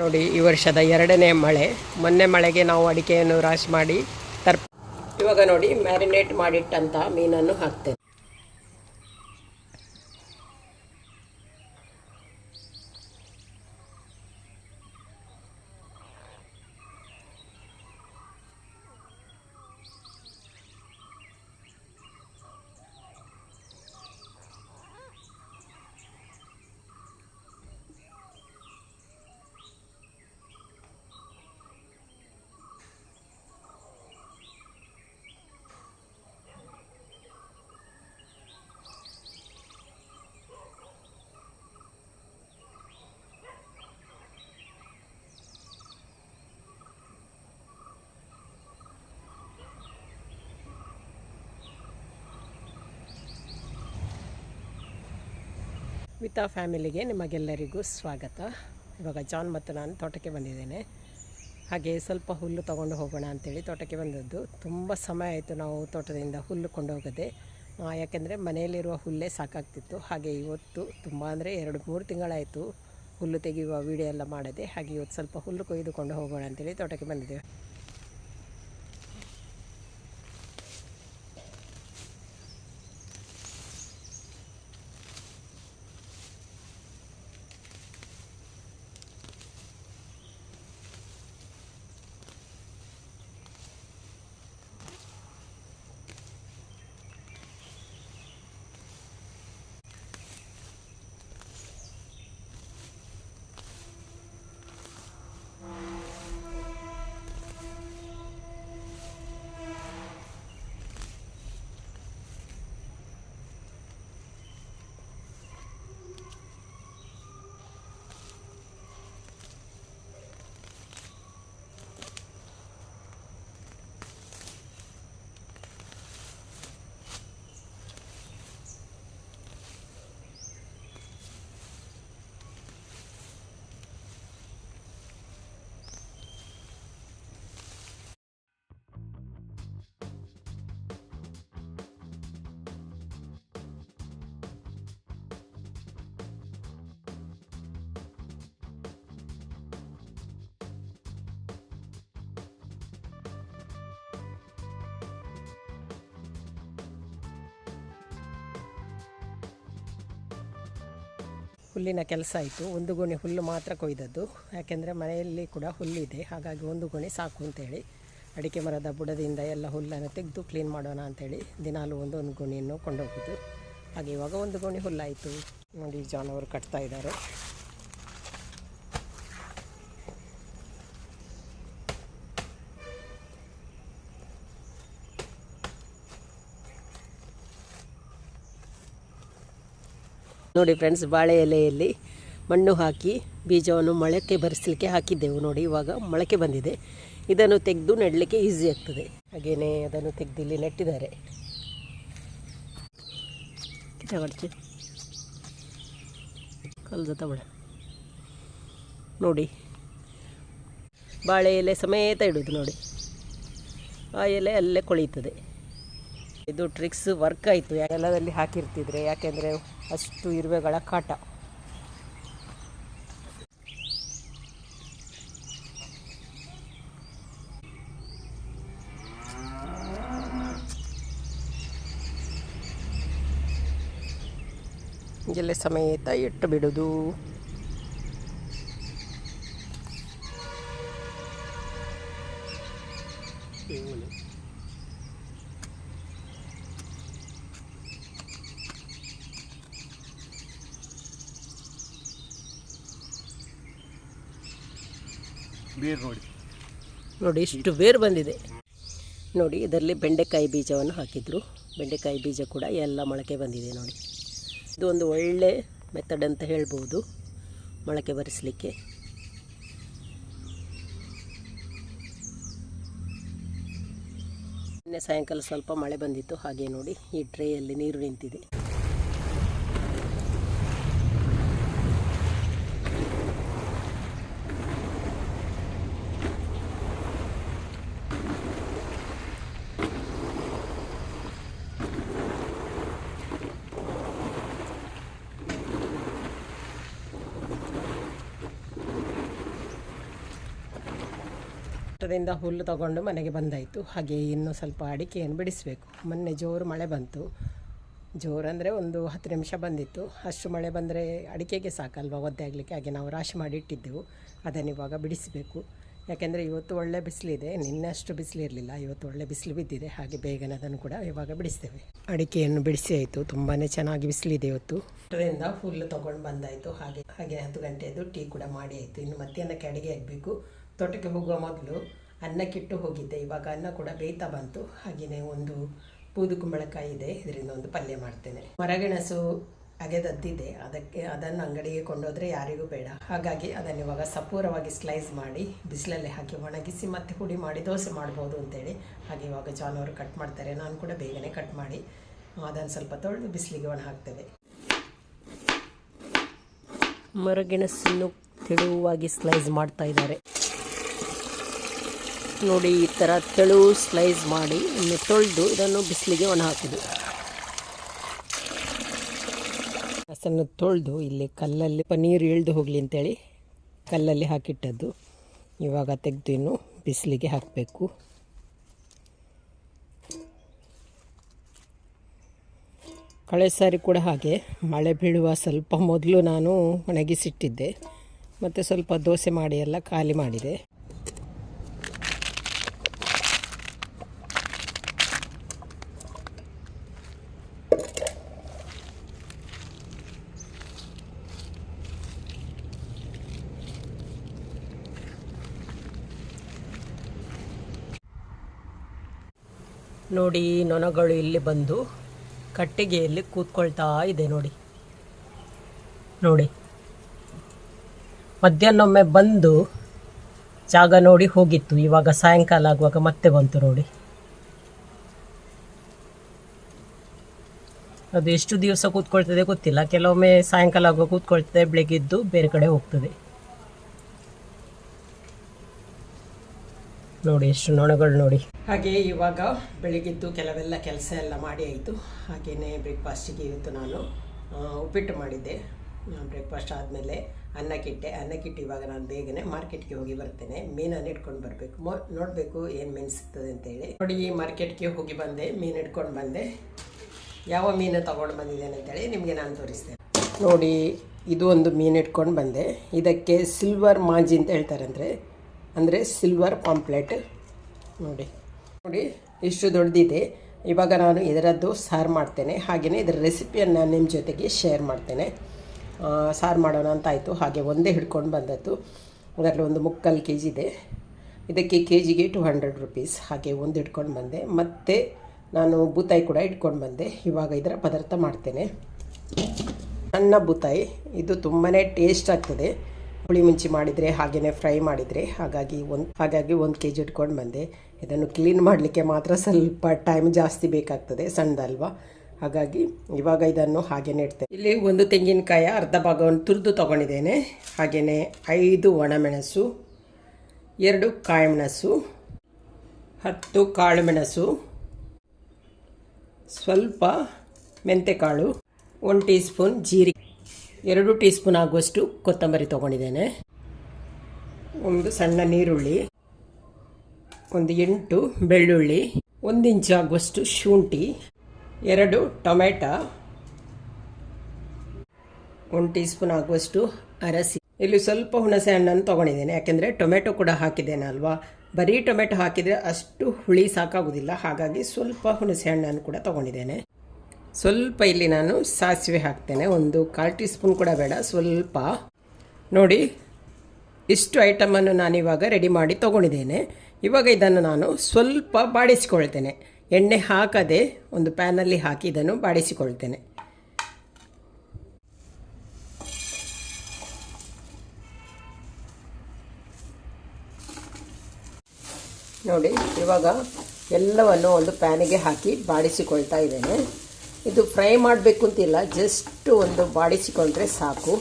ನೋಡಿ, ಈ ವರ್ಷದ ಎರಡನೇ ಮಳೆ. ಮೊನ್ನೆ ಮಳೆಗೆ ನಾವು ಅಡಿಕೆಯನ್ನು ರಾಶಿ ಮಾಡಿ ತರ್ ಇವಾಗ ನೋಡಿ ಮ್ಯಾರಿನೇಟ್ ಮಾಡಿಟ್ಟಂತ ಮೀನನ್ನು ಹಾಕ್ತೇವೆ. ವಿತಾ ಫ್ಯಾಮಿಲಿಗೆ ನಿಮಗೆಲ್ಲರಿಗೂ ಸ್ವಾಗತ. ಇವಾಗ ಜಾನ್ ಮತ್ತು ನಾನು ತೋಟಕ್ಕೆ ಬಂದಿದ್ದೇನೆ. ಹಾಗೆ ಸ್ವಲ್ಪ ಹುಲ್ಲು ತಗೊಂಡು ಹೋಗೋಣ ಅಂತೇಳಿ ತೋಟಕ್ಕೆ ಬಂದದ್ದು. ತುಂಬ ಸಮಯ ಆಯಿತು ನಾವು ತೋಟದಿಂದ ಹುಲ್ಲು ಕೊಂಡೋಗದೆ. ಯಾಕೆಂದರೆ ಮನೆಯಲ್ಲಿರುವ ಹುಲ್ಲೇ ಸಾಕಾಗ್ತಿತ್ತು. ಹಾಗೆ ಇವತ್ತು ತುಂಬ ಅಂದರೆ ಎರಡು ಮೂರು ತಿಂಗಳಾಯಿತು ಹುಲ್ಲು ತೆಗೆಯುವ ವಿಡಿಯೋ ಎಲ್ಲ ಮಾಡದೆ. ಹಾಗೆ ಇವತ್ತು ಸ್ವಲ್ಪ ಹುಲ್ಲು ಕೊಯ್ದುಕೊಂಡು ಹೋಗೋಣ ಅಂತೇಳಿ ತೋಟಕ್ಕೆ ಬಂದಿದ್ದೇವೆ. ಹುಲ್ಲಿನ ಕೆಲಸ ಆಯಿತು. ಒಂದು ಗೋಣಿ ಹುಲ್ಲು ಮಾತ್ರ ಕೊಯ್ದದ್ದು. ಯಾಕೆಂದರೆ ಮನೆಯಲ್ಲಿ ಕೂಡ ಹುಲ್ಲಿದೆ. ಹಾಗಾಗಿ ಒಂದು ಗೋಣಿ ಸಾಕು ಅಂತೇಳಿ. ಅಡಿಕೆ ಮರದ ಬುಡದಿಂದ ಎಲ್ಲ ಹುಲ್ಲನ್ನು ತೆಗೆದು ಕ್ಲೀನ್ ಮಾಡೋಣ ಅಂತೇಳಿ ದಿನಾಲು ಒಂದು ಒಂದು ಗೋಣಿಯನ್ನು ಕೊಂಡೋಗೋದು ಹಾಗೆ ಇವಾಗ ಒಂದು ಗೋಣಿ ಹುಲ್ಲಾಯಿತು ನೋಡಿ, ಜಾನವರು ಕಟ್ತಾ ಇದ್ದಾರೆ. ನೋಡಿ ಫ್ರೆಂಡ್ಸ್ ಬಾಳೆ ಎಲೆಯಲ್ಲಿ ಮಣ್ಣು ಹಾಕಿ, ಬೀಜವನ್ನು ಮೊಳಕೆ ಬರೆಸಲಿಕ್ಕೆ ಹಾಕಿದ್ದೆವು ನೋಡಿ, ಇವಾಗ ಮೊಳಕೆ ಬಂದಿದೆ. ಇದನ್ನು ತೆಗೆದು ನೆಡಲಿಕ್ಕೆ ಈಸಿ ಆಗ್ತದೆ. ಹಾಗೆಯೇ ಅದನ್ನು ತೆಗೆದು ಇಲ್ಲಿ ನೆಟ್ಟಿದ್ದಾರೆ. ನೋಡಿ. ಬಾಳೆ ಎಲೆ ಸಮೇತ ಇಡೋದು ನೋಡಿ. ಆ ಎಲೆ ಅಲ್ಲೇ ಕೊಳೀತದೆ ಇದು ಟ್ರಿಕ್ಸ್ ವರ್ಕ್ ಆಯಿತು. ಎಲ್ಲದಲ್ಲಿ ಹಾಕಿರ್ತಿದ್ರೆ, ಯಾಕೆಂದರೆ ಅಷ್ಟು ಇರುವೆಗಳ ಕಾಟ. ಎಲೆ ಸಮೇತ ಇಟ್ಟು ಬಿಡೋದು. ನೋಡಿ ಇಷ್ಟು ಬೇರು ಬಂದಿದೆ. ನೋಡಿ, ಇದರಲ್ಲಿ ಬೆಂಡೆಕಾಯಿ ಬೀಜವನ್ನು ಹಾಕಿದ್ರು. ಬೆಂಡೆಕಾಯಿ ಬೀಜ ಕೂಡ ಎಲ್ಲ ಮೊಳಕೆ ಬಂದಿದೆ ನೋಡಿ. ಇದು ಒಂದು ಒಳ್ಳೆ ಮೆಥಡ್ ಅಂತ ಹೇಳ್ಬೋದು. ಮೊಳಕೆ ಬರೆಸಲಿಕ್ಕೆ. ನಿನ್ನೆ ಸಾಯಂಕಾಲ ಸ್ವಲ್ಪ ಮಳೆ ಬಂದಿತ್ತು. ಹಾಗೆ ನೋಡಿ, ಈ ಟ್ರೇಯಲ್ಲಿ ನೀರು ನಿಂತಿದೆ. ತೋಟದಿಂದ ಹುಲ್ಲು ತಗೊಂಡು ಮನೆಗೆ ಬಂದಾಯಿತು. ಹಾಗೆ ಇನ್ನು ಸ್ವಲ್ಪ ಅಡಿಕೆಯನ್ನು ಬಿಡಿಸಬೇಕು. ಮೊನ್ನೆ ಜೋರು ಮಳೆ ಬಂತು. ಜೋರು ಅಂದರೆ ಒಂದು ಹತ್ತು ನಿಮಿಷ ಬಂದಿತ್ತು. ಅಷ್ಟು ಮಳೆ ಬಂದರೆ ಅಡಿಕೆಗೆ ಸಾಕಲ್ವ? ಒದ್ದೆ ಆಗಲಿಕ್ಕೆ. ಹಾಗೆ ನಾವು ರಾಶಿ ಮಾಡಿ ಇಟ್ಟಿದ್ದೆವು. ಅದನ್ನು ಇವಾಗ ಬಿಡಿಸಬೇಕು. ಯಾಕೆಂದರೆ ಇವತ್ತು ಒಳ್ಳೆ ಬಿಸಿಲಿದೆ. ನಿನ್ನೆ ಅಷ್ಟು ಬಿಸಿಲಿರಲಿಲ್ಲ. ಇವತ್ತು ಒಳ್ಳೆ ಬಿಸಿಲು ಬಿದ್ದಿದೆ. ಹಾಗೆ ಬೇಗನೆ ಅದನ್ನು ಕೂಡ ಇವಾಗ ಬಿಡಿಸ್ತೇವೆ. ಅಡಿಕೆಯನ್ನು ಬಿಡಿಸಿ ಆಯಿತು. ತುಂಬಾ ಚೆನ್ನಾಗಿ ಬಿಸಿಲಿದೆ ಇವತ್ತು. ಅದರಿಂದ ಹುಲ್ಲು ತೊಗೊಂಡು ಬಂದಾಯಿತು. ಹಾಗೆ ಹಾಗೆ ಹತ್ತು ಗಂಟೆಯದು ಟೀ ಕೂಡ ಮಾಡಿ ಆಯಿತು. ಇನ್ನು ಮಧ್ಯಾಹ್ನಕ್ಕೆ ಅಡುಗೆ ಆಗಬೇಕು. ತೋಟಕ್ಕೆ ಹೋಗುವ ಮೊದಲು ಅನ್ನಕ್ಕಿಟ್ಟು ಹೋಗಿದ್ದೆ. ಇವಾಗ ಅನ್ನ ಕೂಡ ಬೇಯ್ತಾ ಬಂತು. ಹಾಗೆಯೇ ಒಂದು ಬೂದು ಕುಂಬಳಕಾಯಿ ಇದೆ. ಇದರಿಂದ ಒಂದು ಪಲ್ಯ ಮಾಡ್ತೇನೆ. ಮರಗೆಣಸು ಅಗೆದದ್ದಿದೆ. ಅದಕ್ಕೆ ಅದನ್ನು ಅಂಗಡಿಗೆ ಕೊಂಡೋದ್ರೆ ಯಾರಿಗೂ ಬೇಡ. ಹಾಗಾಗಿ ಅದನ್ನು ಇವಾಗ ಸಪೂರವಾಗಿ ಸ್ಲೈಸ್ ಮಾಡಿ ಬಿಸಿಲಲ್ಲಿ ಹಾಕಿ ಒಣಗಿಸಿ ಮತ್ತೆ ಹುಡಿ ಮಾಡಿ ದೋಸೆ ಮಾಡ್ಬೋದು ಅಂತೇಳಿ. ಹಾಗೆ ಇವಾಗ ಜಾನುವಾರು ಕಟ್ ಮಾಡ್ತಾರೆ. ನಾನು ಕೂಡ ಬೇಗನೆ ಕಟ್ ಮಾಡಿ ಅದನ್ನು ಸ್ವಲ್ಪ ತೊಳೆದು ಬಿಸಿಲಿಗೆ ಒಣ ಹಾಕ್ತೇವೆ. ಮರಗೆಣಸನ್ನು ತೆಳುವಾಗಿ ಸ್ಲೈಸ್ ಮಾಡ್ತಾ ಇದ್ದಾರೆ. ನೋಡಿ ಈ ಥರ ತೆಳು ಸ್ಲೈಸ್ ಮಾಡಿ ಇನ್ನು ತೊಳೆದು ಇದನ್ನು ಬಿಸಿಲಿಗೆ ಒಣ ಹಾಕೋದು ಹಸನ್ನು ತೊಳೆದು ಇಲ್ಲಿ ಕಲ್ಲಲ್ಲಿ ಪನ್ನೀರು ಇಳಿದು ಹೋಗಲಿ ಅಂತೇಳಿ ಕಲ್ಲಲ್ಲಿ ಹಾಕಿಟ್ಟದ್ದು. ಇವಾಗ ತೆಗೆದು ಇನ್ನು ಬಿಸಿಲಿಗೆ ಹಾಕಬೇಕು. ಕಳೆ ಸಾರಿ ಕೂಡ ಹಾಗೆ. ಮಳೆ ಬೀಳುವ ಸ್ವಲ್ಪ ಮೊದಲು ನಾನು ಒಣಗಿಸಿಟ್ಟಿದ್ದೆ. ಮತ್ತು ಸ್ವಲ್ಪ ದೋಸೆ ಮಾಡಿ ಎಲ್ಲ ಖಾಲಿ ಮಾಡಿದೆ. ನೋಡಿ, ನೊಣಗಳು ಇಲ್ಲಿ ಬಂದು ಕಟ್ಟಿಗೆಯಲ್ಲಿ ಕೂತ್ಕೊಳ್ತಾ ಇದೆ ನೋಡಿ. ನೋಡಿ. ಮಧ್ಯಾಹ್ನೊಮ್ಮೆ ಬಂದು ಜಾಗ ನೋಡಿ ಹೋಗಿತ್ತು. ಇವಾಗ ಸಾಯಂಕಾಲ ಆಗುವಾಗ ಮತ್ತೆ ಬಂತು ನೋಡಿ. ಅದು ಎಷ್ಟು ದಿವಸ ಕೂತ್ಕೊಳ್ತದೆ ಗೊತ್ತಿಲ್ಲ. ಕೆಲವೊಮ್ಮೆ ಸಾಯಂಕಾಲ ಆಗುವಾಗ ಕೂತ್ಕೊಳ್ತದೆ ಬೆಳಗ್ಗೆದ್ದು ಬೇರೆ ಕಡೆ ಹೋಗ್ತದೆ. ನೋಡಿ ಎಷ್ಟು ನೊಣಗಳು ನೋಡಿ. ಹಾಗೆ ಇವಾಗ ಬೆಳಿಗ್ಗೆದ್ದು ಕೆಲವೆಲ್ಲ ಕೆಲಸ ಎಲ್ಲ ಮಾಡಿ ಆಯಿತು. ಹಾಗೆಯೇ ಬ್ರೇಕ್ಫಾಸ್ಟಿಗೆ ಇವತ್ತು ನಾನು ಉಪ್ಪಿಟ್ಟು ಮಾಡಿದ್ದೆ. ಬ್ರೇಕ್ಫಾಸ್ಟ್ ಆದಮೇಲೆ ಅನ್ನಕ್ಕಿಟ್ಟೆ ಅನ್ನಕ್ಕಿಟ್ಟು ಇವಾಗ ನಾನು ಬೇಗನೆ ಮಾರ್ಕೆಟ್ಗೆ ಹೋಗಿ ಬರ್ತೇನೆ. ಮೀನನ್ನು ಇಟ್ಕೊಂಡು ಬರಬೇಕು. ಮೊ, ನೋಡಬೇಕು ಏನು ಮೀನು ಸಿಗ್ತದೆ ಅಂತೇಳಿ ನೋಡಿ ಮಾರ್ಕೆಟ್ಗೆ ಹೋಗಿ ಬಂದೆ, ಮೀನು ಇಟ್ಕೊಂಡು ಬಂದೆ. ಯಾವ ಮೀನು ತೊಗೊಂಡು ಬಂದಿದ್ದೇನೆ ಅಂತೇಳಿ ನಿಮಗೆ ನಾನು ತೋರಿಸ್ತೇನೆ. ನೋಡಿ, ಇದು ಒಂದು ಮೀನು ಇಟ್ಕೊಂಡು ಬಂದೆ. ಇದಕ್ಕೆ ಸಿಲ್ವರ್ ಮಾಂಜಿ ಅಂತ ಹೇಳ್ತಾರೆ ಅಂದರೆ ಅಂದರೆ ಸಿಲ್ವರ್ ಪಾಂಪ್ಲೆಟ್ ನೋಡಿ. ನೋಡಿ, ಇಷ್ಟು ದೊಡ್ಡದಿದೆ ಇವಾಗ ನಾನು ಇದರದ್ದು ಸಾರು ಮಾಡ್ತೇನೆ. ಹಾಗೆಯೇ ಇದರ ರೆಸಿಪಿಯನ್ನು ನಾನು ನಿಮ್ಮ ಜೊತೆಗೆ ಶೇರ್ ಮಾಡ್ತೇನೆ. ಸಾರು ಮಾಡೋಣ ಅಂತ ಆಯಿತು. ಹಾಗೆ ಒಂದೇ ಹಿಡ್ಕೊಂಡು ಬಂದದ್ದು. ಅದರಲ್ಲಿ ಒಂದು ಮುಕ್ಕಾಲು ಕೆ ಜಿ ಇದೆ. ಇದಕ್ಕೆ ಕೆ ಜಿಗೆ ಟು ಹಂಡ್ರೆಡ್ ರುಪೀಸ್ ಹಾಗೆ ಒಂದು ಹಿಡ್ಕೊಂಡು ಬಂದೆ. ಮತ್ತು ನಾನು ಬೂತಾಯಿ ಕೂಡ ಇಟ್ಕೊಂಡು ಬಂದೆ. ಇವಾಗ ಇದರ ಪದಾರ್ಥ ಮಾಡ್ತೇನೆ. ಸಣ್ಣ ಬೂತಾಯಿ. ಇದು ತುಂಬಾ ಟೇಸ್ಟ್ ಆಗ್ತದೆ. ಹುಳಿ ಮುಂಚಿ ಮಾಡಿದರೆ ಹಾಗೆಯೇ ಫ್ರೈ ಮಾಡಿದರೆ ಹಾಗಾಗಿ ಒಂದು ಹಾಗಾಗಿ ಒಂದು ಕೆ ಜಿ ಇಟ್ಕೊಂಡು ಬಂದೆ. ಇದನ್ನು ಕ್ಲೀನ್ ಮಾಡಲಿಕ್ಕೆ ಮಾತ್ರ ಸ್ವಲ್ಪ ಟೈಮ್ ಜಾಸ್ತಿ ಬೇಕಾಗ್ತದೆ, ಸಣ್ಣದಲ್ವಾ? ಹಾಗಾಗಿ ಇವಾಗ ಇದನ್ನು ಹಾಗೇನೇ ಇಡ್ತೇನೆ. ಇಲ್ಲಿ ಒಂದು ತೆಂಗಿನಕಾಯಿ ಅರ್ಧ ಭಾಗವನ್ನು ತುರಿದು ತೊಗೊಂಡಿದ್ದೇನೆ. ಹಾಗೆಯೇ ಐದು ಒಣಮೆಣಸು, ಎರಡು ಕಾಳುಮೆಣಸು, ಹತ್ತು ಕಾಳುಮೆಣಸು, ಸ್ವಲ್ಪ ಮೆಂತೆಕಾಳು, ಒಂದು ಟೀ ಸ್ಪೂನ್ ಜೀರಿಗೆ ಎರಡು ಟೀ ಸ್ಪೂನ್ ಆಗುವಷ್ಟು ಕೊತ್ತಂಬರಿ ತೊಗೊಂಡಿದ್ದೇನೆ. ಒಂದು ಸಣ್ಣ ನೀರುಳ್ಳಿ, ಒಂದು ಎಂಟು ಬೆಳ್ಳುಳ್ಳಿ, ಒಂದು ಇಂಚು ಆಗುವಷ್ಟು ಶುಂಠಿ, ಎರಡು ಟೊಮೆಟೊ, ಒಂದು ಟೀ ಸ್ಪೂನ್ ಆಗುವಷ್ಟು ಅರಸಿ. ಇಲ್ಲಿ ಸ್ವಲ್ಪ ಹುಣಸೆ ಹಣ್ಣನ್ನು ತೊಗೊಂಡಿದ್ದೇನೆ. ಯಾಕೆಂದರೆ ಟೊಮೆಟೊ ಕೂಡ ಹಾಕಿದ್ದೇನೆ ಅಲ್ವಾ? ಬರೀ ಟೊಮೆಟೊ ಹಾಕಿದರೆ ಅಷ್ಟು ಹುಳಿ ಸಾಕಾಗೋದಿಲ್ಲ ಹಾಗಾಗಿ ಸ್ವಲ್ಪ ಹುಣಸೆ ಹಣ್ಣನ್ನು ಕೂಡ ತೊಗೊಂಡಿದ್ದೇನೆ. ಸ್ವಲ್ಪ ಇಲ್ಲಿ ನಾನು ಸಾಸಿವೆ ಹಾಕ್ತೇನೆ. ಒಂದು ಕಾಲು ಟೀ ಸ್ಪೂನ್ ಕೂಡ ಬೇಡ, ಸ್ವಲ್ಪ. ನೋಡಿ, ಇಷ್ಟು ಐಟಮನ್ನು ನಾನಿವಾಗ ರೆಡಿ ಮಾಡಿ ತೊಗೊಂಡಿದ್ದೇನೆ. ಇವಾಗ ಇದನ್ನು ನಾನು ಸ್ವಲ್ಪ ಬಾಡಿಸಿಕೊಳ್ತೇನೆ. ಎಣ್ಣೆ ಹಾಕದೆ ಒಂದು ಪ್ಯಾನಲ್ಲಿ ಹಾಕಿ ಇದನ್ನು ಬಾಡಿಸಿಕೊಳ್ತೇನೆ. ನೋಡಿ, ಇವಾಗ ಎಲ್ಲವನ್ನು ಒಂದು ಪ್ಯಾನಿಗೆ ಹಾಕಿ ಬಾಡಿಸಿಕೊಳ್ತಾ ಇದ್ದೇನೆ. ಇದು ಫ್ರೈ ಮಾಡಬೇಕು ಅಂತಿಲ್ಲ ಜಸ್ಟ್ ಒಂದು ಬಾಡಿಸಿಕೊಂಡ್ರೆ ಸಾಕು.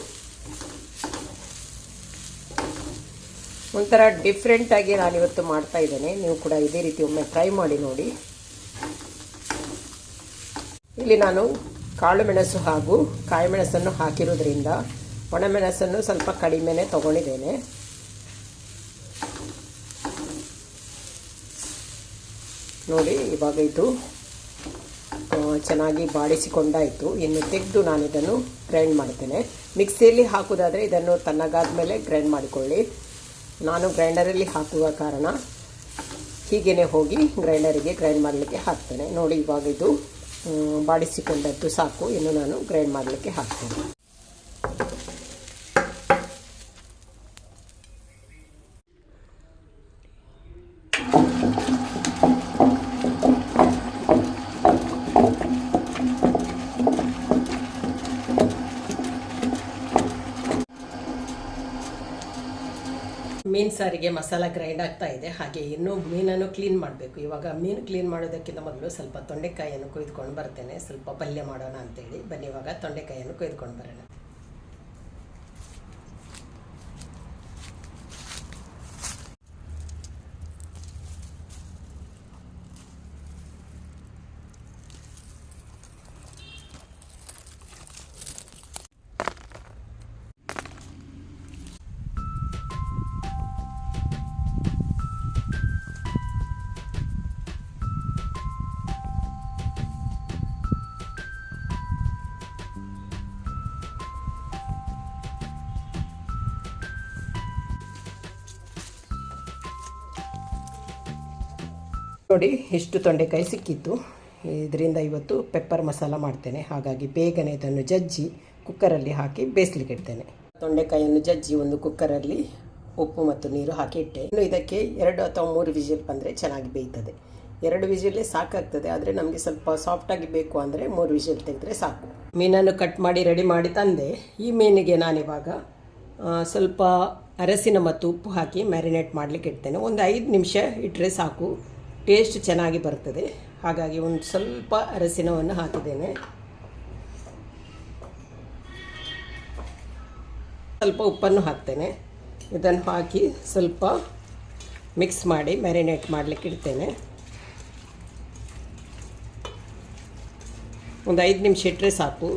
ಒಂಥರ ಡಿಫ್ರೆಂಟಾಗಿ ನಾನಿವತ್ತು ಮಾಡ್ತಾ ಇದ್ದೇನೆ. ನೀವು ಕೂಡ ಇದೇ ರೀತಿ ಒಮ್ಮೆ ಫ್ರೈ ಮಾಡಿ ನೋಡಿ. ಇಲ್ಲಿ ನಾನು ಕಾಳು ಮೆಣಸು ಹಾಗೂ ಕಾಯಿ ಮೆಣಸನ್ನು ಹಾಕಿರೋದ್ರಿಂದ ಒಣಮೆಣಸನ್ನು ಸ್ವಲ್ಪ ಕಡಿಮೆನೇ ತಗೊಂಡಿದ್ದೇನೆ. ನೋಡಿ, ಇವಾಗ ಇದು ಚೆನ್ನಾಗಿ ಬಾಡಿಸಿಕೊಂಡಾಯಿತು. ಇನ್ನು ತೆಗೆದು ನಾನು ಇದನ್ನು ಗ್ರೈಂಡ್ ಮಾಡ್ತೇನೆ. ಮಿಕ್ಸಿಯಲ್ಲಿ ಹಾಕೋದಾದರೆ ಇದನ್ನು ತಣ್ಣಗಾದ ಮೇಲೆ ಗ್ರೈಂಡ್ ಮಾಡಿಕೊಳ್ಳಿ. ನಾನು ಗ್ರೈಂಡರಲ್ಲಿ ಹಾಕುವ ಕಾರಣ ಹೀಗೇ ಹೋಗಿ ಗ್ರೈಂಡರಿಗೆ ಗ್ರೈಂಡ್ ಮಾಡಲಿಕ್ಕೆ ಹಾಕ್ತೇನೆ. ನೋಡಿ ಇವಾಗ ಇದು ಬಾಡಿಸಿಕೊಂಡದ್ದು ಸಾಕು. ಇನ್ನು ನಾನು ಗ್ರೈಂಡ್ ಮಾಡಲಿಕ್ಕೆ ಹಾಕ್ತೇನೆ. ಮೀನು ಸಾರಿಗೆ ಮಸಾಲ ಗ್ರೈಂಡ್ ಆಗ್ತಾ ಇದೆ. ಹಾಗೆ ಇನ್ನೂ ಮೀನನ್ನು ಕ್ಲೀನ್ ಮಾಡಬೇಕು. ಇವಾಗ ಮೀನು ಕ್ಲೀನ್ ಮಾಡೋದಕ್ಕಿಂತ ಮೊದಲು ಸ್ವಲ್ಪ ತೊಂಡೆಕಾಯಿಯನ್ನು ಕೊಯ್ದುಕೊಂಡು ಬರ್ತೇನೆ. ಸ್ವಲ್ಪ ಪಲ್ಯ ಮಾಡೋಣ ಅಂತೇಳಿ. ಬನ್ನಿ ಇವಾಗ ತೊಂಡೆಕಾಯಿಯನ್ನು ಕೊಯ್ದುಕೊಂಡು ಬರೋಣ. ನೋಡಿ ಎಷ್ಟು ತೊಂಡೆಕಾಯಿ ಸಿಕ್ಕಿತ್ತು ಇದರಿಂದ ಇವತ್ತು ಪೆಪ್ಪರ್ ಮಸಾಲ ಮಾಡ್ತೇನೆ. ಹಾಗಾಗಿ ಬೇಗನೆ ಇದನ್ನು ಜಜ್ಜಿ ಕುಕ್ಕರಲ್ಲಿ ಹಾಕಿ ಬೇಯಿಸ್ಲಿಕ್ಕೆ ಇಡ್ತೇನೆ. ತೊಂಡೆಕಾಯಿಯನ್ನು ಜಜ್ಜಿ ಒಂದು ಕುಕ್ಕರಲ್ಲಿ ಉಪ್ಪು ಮತ್ತು ನೀರು ಹಾಕಿ ಇಟ್ಟೆ. ಇನ್ನು ಇದಕ್ಕೆ ಎರಡು ಅಥವಾ ಮೂರು ವಿಜಿಲ್ ಬಂದರೆ ಚೆನ್ನಾಗಿ ಬೇಯ್ತದೆ. ಎರಡು ವಿಜಿಲೇ ಸಾಕಾಗ್ತದೆ. ಆದರೆ ನಮಗೆ ಸ್ವಲ್ಪ ಸಾಫ್ಟಾಗಿ ಬೇಕು ಅಂದರೆ ಮೂರು ವಿಜಿಲ್ ತೆಗೆದ್ರೆ ಸಾಕು. ಮೀನನ್ನು ಕಟ್ ಮಾಡಿ ರೆಡಿ ಮಾಡಿ ತಂದೆ. ಈ ಮೀನಿಗೆ ನಾನಿವಾಗ ಸ್ವಲ್ಪ ಅರಸಿನ ಮತ್ತು ಉಪ್ಪು ಹಾಕಿ ಮ್ಯಾರಿನೇಟ್ ಮಾಡಲಿಕ್ಕೆ ಇಡ್ತೇನೆ. ಒಂದು ಐದು ನಿಮಿಷ ಇಟ್ಟರೆ ಸಾಕು. ಟೇಸ್ಟ್ ಚೆನ್ನಾಗಿ ಬರ್ತದೆ. ಹಾಗಾಗಿ ಒಂದು ಸ್ವಲ್ಪ ಅರಸಿನವನ್ನು ಹಾಕಿದ್ದೇನೆ. ಸ್ವಲ್ಪ ಉಪ್ಪನ್ನು ಹಾಕ್ತೇನೆ. ಇದನ್ನು ಹಾಕಿ ಸ್ವಲ್ಪ ಮಿಕ್ಸ್ ಮಾಡಿ ಮ್ಯಾರಿನೇಟ್ ಮಾಡಲಿಕ್ಕೆ ಇಡ್ತೇನೆ. ಒಂದು ಐದು ನಿಮಿಷ ಇಟ್ಟರೆ ಸಾಕು.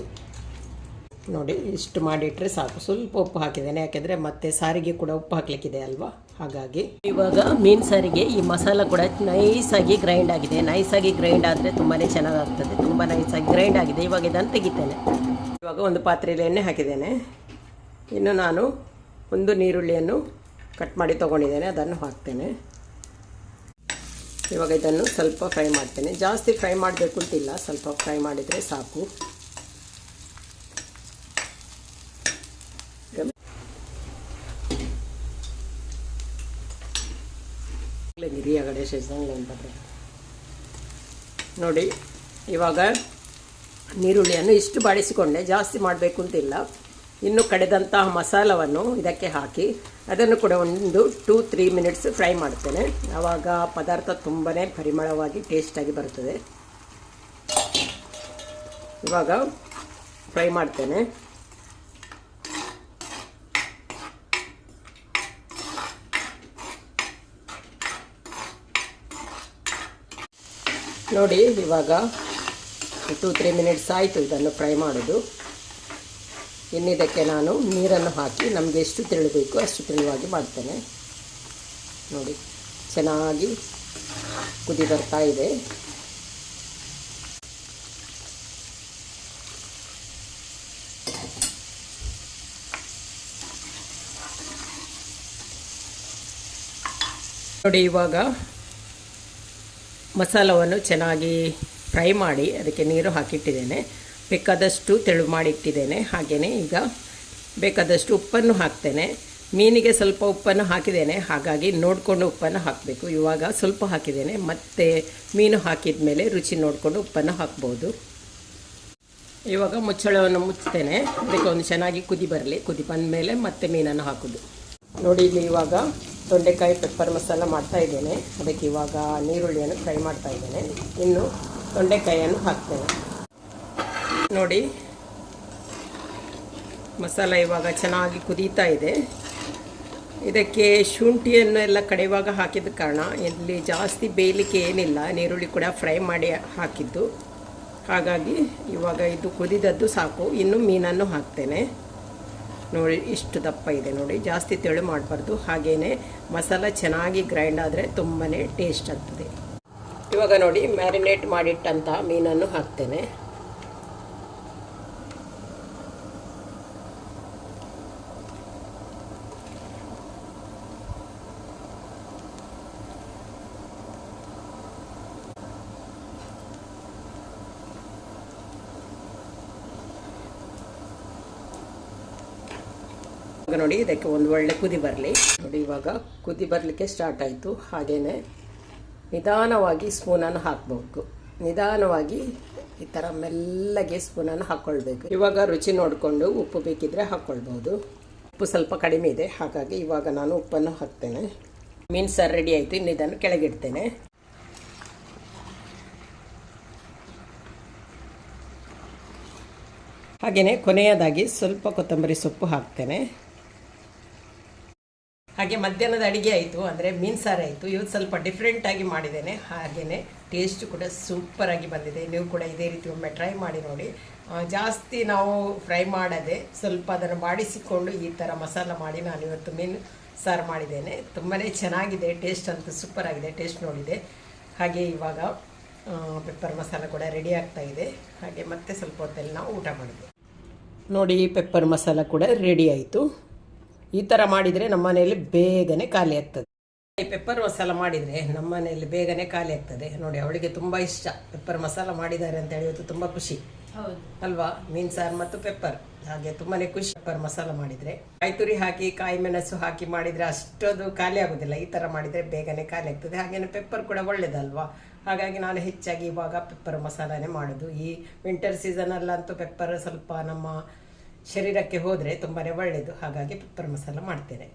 ನೋಡಿ, ಇಷ್ಟು ಮಾಡಿಟ್ಟರೆ ಸಾಕು. ಸ್ವಲ್ಪ ಉಪ್ಪು ಹಾಕಿದ್ದೇನೆ. ಯಾಕೆಂದರೆ ಮತ್ತೆ ಸಾರಿಗೆ ಕೂಡ ಉಪ್ಪು ಹಾಕಲಿಕ್ಕಿದೆ ಅಲ್ವಾ? ಹಾಗಾಗಿ ಇವಾಗ ಮೀನು ಸಾರಿಗೆ ಈ ಮಸಾಲ ಕೂಡ ನೈಸಾಗಿ ಗ್ರೈಂಡ್ ಆಗಿದೆ. ನೈಸಾಗಿ ಗ್ರೈಂಡ್ ಆದರೆ ತುಂಬಾ ಚೆನ್ನಾಗಾಗ್ತದೆ. ತುಂಬ ನೈಸಾಗಿ ಗ್ರೈಂಡ್ ಆಗಿದೆ. ಇವಾಗ ಇದನ್ನು ತೆಗಿತೇನೆ. ಇವಾಗ ಒಂದು ಪಾತ್ರೆಯಲ್ಲಿ ಎಣ್ಣೆ ಹಾಕಿದ್ದೇನೆ. ಇನ್ನು ನಾನು ಒಂದು ನೀರುಳ್ಳಿಯನ್ನು ಕಟ್ ಮಾಡಿ ತೊಗೊಂಡಿದ್ದೇನೆ. ಅದನ್ನು ಹಾಕ್ತೇನೆ. ಇವಾಗ ಇದನ್ನು ಸ್ವಲ್ಪ ಫ್ರೈ ಮಾಡ್ತೇನೆ. ಜಾಸ್ತಿ ಫ್ರೈ ಮಾಡಬೇಕು ಅಂತಿಲ್ಲ ಸ್ವಲ್ಪ ಫ್ರೈ ಮಾಡಿದರೆ ಸಾಕು. ಹಿರಿಯ ಲೈನ್ ಬರ್ತದೆ ನೋಡಿ, ಇವಾಗ ನೀರುಳ್ಳಿಯನ್ನು ಇಷ್ಟು ಬಾಡಿಸಿಕೊಂಡೆ, ಜಾಸ್ತಿ ಮಾಡಬೇಕು ಅಂತಿಲ್ಲ. ಇನ್ನು ಕಡೆದಂತಹ ಮಸಾಲವನ್ನು ಇದಕ್ಕೆ ಹಾಕಿ, ಅದನ್ನು ಕೂಡ ಒಂದು ಟೂ ತ್ರೀ ಮಿನಿಟ್ಸ್ ಫ್ರೈ ಮಾಡ್ತೇನೆ. ಆವಾಗ ಪದಾರ್ಥ ತುಂಬಾ ಪರಿಮಳವಾಗಿ ಟೇಸ್ಟಾಗಿ ಬರ್ತದೆ. ಇವಾಗ ಫ್ರೈ ಮಾಡ್ತೇನೆ. ನೋಡಿ, ಇವಾಗ ಟೂ ತ್ರೀ ಮಿನಿಟ್ಸ್ ಆಯಿತು ಇದನ್ನು ಫ್ರೈ ಮಾಡೋದು. ಇನ್ನಿದಕ್ಕೆ ನಾನು ನೀರನ್ನು ಹಾಕಿ ನಮಗೆ ಎಷ್ಟು ತೆಳುಬೇಕು ಅಷ್ಟು ತೆಳುವಾಗಿ ಮಾಡ್ತೇನೆ. ನೋಡಿ, ಚೆನ್ನಾಗಿ ಕುದಿ ಬರ್ತಾ ಇದೆ. ನೋಡಿ, ಇವಾಗ ಮಸಾಲವನ್ನು ಚೆನ್ನಾಗಿ ಫ್ರೈ ಮಾಡಿ ಅದಕ್ಕೆ ನೀರು ಹಾಕಿಟ್ಟಿದ್ದೇನೆ. ಬೇಕಾದಷ್ಟು ತೆಳು ಮಾಡಿಟ್ಟಿದ್ದೇನೆ. ಹಾಗೆಯೇ ಈಗ ಬೇಕಾದಷ್ಟು ಉಪ್ಪನ್ನು ಹಾಕ್ತೇನೆ. ಮೀನಿಗೆ ಸ್ವಲ್ಪ ಉಪ್ಪನ್ನು ಹಾಕಿದ್ದೇನೆ. ಹಾಗಾಗಿ ನೋಡಿಕೊಂಡು ಉಪ್ಪನ್ನು ಹಾಕಬೇಕು. ಇವಾಗ ಸ್ವಲ್ಪ ಹಾಕಿದ್ದೇನೆ. ಮತ್ತೆ ಮೀನು ಹಾಕಿದ ಮೇಲೆ ರುಚಿ ನೋಡಿಕೊಂಡು ಉಪ್ಪನ್ನು ಹಾಕ್ಬೋದು. ಇವಾಗ ಮುಚ್ಚಳವನ್ನು ಮುಚ್ತೇನೆ ಅದಕ್ಕೆ ಒಂದು ಚೆನ್ನಾಗಿ ಕುದಿ ಬರಲಿ. ಕುದಿ ಬಂದ ಮೇಲೆ ಮತ್ತೆ ಮೀನನ್ನು ಹಾಕೋದು. ನೋಡಿ ಇಲ್ಲಿ ಇವಾಗ ತೊಂಡೆಕಾಯಿ ಪೆಪ್ಪರ್ ಮಸಾಲ ಮಾಡ್ತಾ ಇದ್ದೇನೆ. ಅದಕ್ಕೆ ಇವಾಗ ನೀರುಳ್ಳಿಯನ್ನು ಫ್ರೈ ಮಾಡ್ತಾ ಇದ್ದೇನೆ. ಇನ್ನು ತೊಂಡೆಕಾಯಿಯನ್ನು ಹಾಕ್ತೇನೆ. ನೋಡಿ, ಮಸಾಲ ಇವಾಗ ಚೆನ್ನಾಗಿ ಕುದೀತಾ ಇದೆ. ಇದಕ್ಕೆ ಶುಂಠಿಯನ್ನು ಎಲ್ಲ ಕಡೆಯುವಾಗ ಹಾಕಿದ ಕಾರಣ ಇಲ್ಲಿ ಜಾಸ್ತಿ ಬೇಯಲಿಕ್ಕೆ ಏನಿಲ್ಲ. ನೀರುಳ್ಳಿ ಕೂಡ ಫ್ರೈ ಮಾಡಿ ಹಾಕಿದ್ದು. ಹಾಗಾಗಿ ಇವಾಗ ಇದು ಕುದಿದದ್ದು ಸಾಕು. ಇನ್ನು ಮೀನನ್ನು ಹಾಕ್ತೇನೆ. ನೋಡಿ, ಇಷ್ಟು ದಪ್ಪ ಇದೆ ನೋಡಿ. ಜಾಸ್ತಿ ತೆಳು ಮಾಡಬಾರ್ದು. ಹಾಗೆಯೇ ಮಸಾಲ ಚೆನ್ನಾಗಿ ಗ್ರೈಂಡ್ ಆದರೆ ತುಂಬಾ ಟೇಸ್ಟ್ ಆಗ್ತದೆ. ಇವಾಗ ನೋಡಿ ಮ್ಯಾರಿನೇಟ್ ಮಾಡಿಟ್ಟಂಥ ಮೀನನ್ನು ಹಾಕ್ತೇನೆ. ನೋಡಿ ಇದಕ್ಕೆ ಒಂದು ಒಳ್ಳೆ ಕುದಿ ಬರಲಿ. ನೋಡಿ, ಇವಾಗ ಕುದಿ ಬರಲಿಕ್ಕೆ ಸ್ಟಾರ್ಟ್ ಆಯಿತು. ಹಾಗೆಯೇ ನಿಧಾನವಾಗಿ ಸ್ಪೂನನ್ನು ಹಾಕಬೇಕು. ನಿಧಾನವಾಗಿ ಈ ಥರ ಮೆಲ್ಲಗೆ ಸ್ಪೂನನ್ನು ಹಾಕ್ಕೊಳ್ಬೇಕು. ಇವಾಗ ರುಚಿ ನೋಡಿಕೊಂಡು ಉಪ್ಪು ಬೇಕಿದ್ರೆ ಹಾಕ್ಕೊಳ್ಬೋದು. ಉಪ್ಪು ಸ್ವಲ್ಪ ಕಡಿಮೆ ಇದೆ, ಹಾಗಾಗಿ ಇವಾಗ ನಾನು ಉಪ್ಪನ್ನು ಹಾಕ್ತೇನೆ. ಮೀನು ಸಾರು ರೆಡಿ ಆಯಿತು, ಇನ್ನು ಇದನ್ನು ಕೆಳಗಿಡ್ತೇನೆ. ಹಾಗೆಯೇ ಕೊನೆಯದಾಗಿ ಸ್ವಲ್ಪ ಕೊತ್ತಂಬರಿ ಸೊಪ್ಪು ಹಾಕ್ತೇನೆ. ಹಾಗೆ ಮಧ್ಯಾಹ್ನದ ಅಡುಗೆ ಆಯಿತು, ಅಂದರೆ ಮೀನು ಸಾರು ಆಯಿತು. ಇವತ್ತು ಸ್ವಲ್ಪ ಡಿಫ್ರೆಂಟಾಗಿ ಮಾಡಿದ್ದೇನೆ. ಹಾಗೆಯೇ ಟೇಸ್ಟ್ ಕೂಡ ಸೂಪರಾಗಿ ಬಂದಿದೆ. ನೀವು ಕೂಡ ಇದೇ ರೀತಿ ಒಮ್ಮೆ ಟ್ರೈ ಮಾಡಿ ನೋಡಿ. ಜಾಸ್ತಿ ನಾವು ಫ್ರೈ ಮಾಡದೆ ಸ್ವಲ್ಪ ಅದನ್ನು ಬಾಡಿಸಿಕೊಂಡು ಈ ಥರ ಮಸಾಲ ಮಾಡಿ ನಾನು ಇವತ್ತು ಮೀನು ಸಾರು ಮಾಡಿದ್ದೇನೆ. ತುಂಬಾ ಚೆನ್ನಾಗಿದೆ ಟೇಸ್ಟ್ ಅಂತೂ ಸೂಪರ್ ಆಗಿದೆ ಟೇಸ್ಟ್ ನೋಡಿದೆ. ಹಾಗೆ ಇವಾಗ ಪೆಪ್ಪರ್ ಮಸಾಲ ಕೂಡ ರೆಡಿ ಆಗ್ತಾ ಇದೆ. ಹಾಗೆ ಮತ್ತೆ ಸ್ವಲ್ಪ ಹೊತ್ತಲ್ಲಿ ನಾವು ಊಟ ಮಾಡಿದ್ವಿ ನೋಡಿ ಪೆಪ್ಪರ್ ಮಸಾಲ ಕೂಡ ರೆಡಿ ಆಯಿತು. ಈ ಥರ ಮಾಡಿದರೆ ನಮ್ಮ ಮನೆಯಲ್ಲಿ ಬೇಗನೆ ಖಾಲಿ ಆಗ್ತದೆ. ಈ ಪೆಪ್ಪರ್ ಮಸಾಲ ಮಾಡಿದರೆ ನಮ್ಮ ಮನೆಯಲ್ಲಿ ಬೇಗನೆ ಖಾಲಿ ಆಗ್ತದೆ. ನೋಡಿ ಅವಳಿಗೆ ತುಂಬ ಇಷ್ಟ. ಪೆಪ್ಪರ್ ಮಸಾಲ ಮಾಡಿದ್ದಾರೆ ಅಂತ ಹೇಳಿ ಇವತ್ತು ತುಂಬ ಖುಷಿ. ಅಲ್ವಾ? ಮೀನ್ ಸಾರು ಮತ್ತು ಪೆಪ್ಪರ್ ಹಾಗೆ ತುಂಬಾನೇ ಖುಷಿ ಪೆಪ್ಪರ್ ಮಸಾಲ ಮಾಡಿದ್ರೆ. ಕಾಯಿ ತುರಿ ಹಾಕಿ ಕಾಯಿ ಮೆಣಸು ಹಾಕಿ ಮಾಡಿದ್ರೆ ಅಷ್ಟೊಂದು ಖಾಲಿ ಆಗುದಿಲ್ಲ. ಈ ತರ ಮಾಡಿದ್ರೆ ಬೇಗನೆ ಖಾಲಿ ಆಗ್ತದೆ. ಹಾಗೇನೆ ಪೆಪ್ಪರ್ ಕೂಡ ಒಳ್ಳೇದಲ್ವಾ? ಹಾಗಾಗಿ ನಾನು ಹೆಚ್ಚಾಗಿ ಇವಾಗ ಪೆಪ್ಪರ್ ಮಸಾಲಾನೇ ಮಾಡೋದು. ಈ ವಿಂಟರ್ ಸೀಸನ್ ಅಲ್ಲಂತೂ ಪೆಪ್ಪರ್ ಸ್ವಲ್ಪ ನಮ್ಮ ಶರೀರಕ್ಕೆ ಹೋದರೆ ತುಂಬಾ ಒಳ್ಳೆಯದು ಹಾಗಾಗಿ ಪೆಪ್ಪರ್ ಮಸಾಲ ಮಾಡ್ತೇನೆ.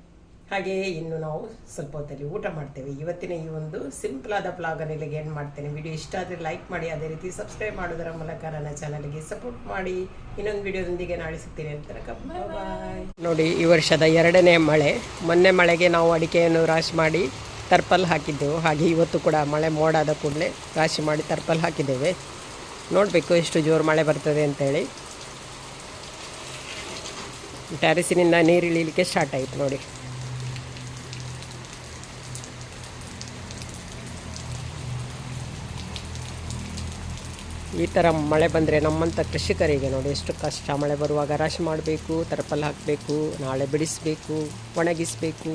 ಹಾಗೆಯೇ ಇನ್ನು ನಾವು ಸ್ವಲ್ಪ ಹೊತ್ತಲ್ಲಿ ಊಟ ಮಾಡ್ತೇವೆ. ಇವತ್ತಿನ ಈ ಒಂದು ಸಿಂಪಲ್ ಆದ ಪ್ಲಾಗನ್ನು ಇಲ್ಲಿಗೆ ಏನು ಮಾಡ್ತೇನೆ. ವಿಡಿಯೋ ಇಷ್ಟ ಆದರೆ ಲೈಕ್ ಮಾಡಿ ಅದೇ ರೀತಿ ಸಬ್ಸ್ಕ್ರೈಬ್ ಮಾಡೋದರ ಮೂಲಕ ನನ್ನ ಚಾನಲ್ಗೆ ಸಪೋರ್ಟ್ ಮಾಡಿ. ಇನ್ನೊಂದು ವಿಡಿಯೋದೊಂದಿಗೆ ನಾಳೆ ಸಿಗ್ತೀನಿ ಅಂತ ಬಾಯ್ ನೋಡಿ ಈ ವರ್ಷದ ಎರಡನೇ ಮಳೆ. ಮೊನ್ನೆ ಮಳೆಗೆ ನಾವು ಅಡಿಕೆಯನ್ನು ರಾಶಿ ಮಾಡಿ ತರ್ಪಲ್ ಹಾಕಿದ್ದೆವು. ಹಾಗೆ ಇವತ್ತು ಕೂಡ ಮಳೆ ಮೋಡಾದ ಕೂಡಲೇ ರಾಶಿ ಮಾಡಿ ತರ್ಪಲ್ ಹಾಕಿದ್ದೇವೆ. ನೋಡಬೇಕು ಎಷ್ಟು ಜೋರು ಮಳೆ ಬರ್ತದೆ ಅಂತೇಳಿ. ಟ್ಯಾರಿಸಿನಿಂದ ನೀರು ಇಳಿಲಿಕ್ಕೆ ಸ್ಟಾರ್ಟ್ ಆಯಿತು ನೋಡಿ. ಈ ಥರ ಮಳೆ ಬಂದರೆ ನಮ್ಮಂಥ ಕೃಷಿಕರಿಗೆ ನೋಡಿ ಎಷ್ಟು ಕಷ್ಟ. ಮಳೆ ಬರುವಾಗ ರಾಶಿ ಮಾಡಬೇಕು ತರಪಲ್ಲಿ ಹಾಕಬೇಕು, ನಾಳೆ ಬಿಡಿಸಬೇಕು, ಒಣಗಿಸಬೇಕು.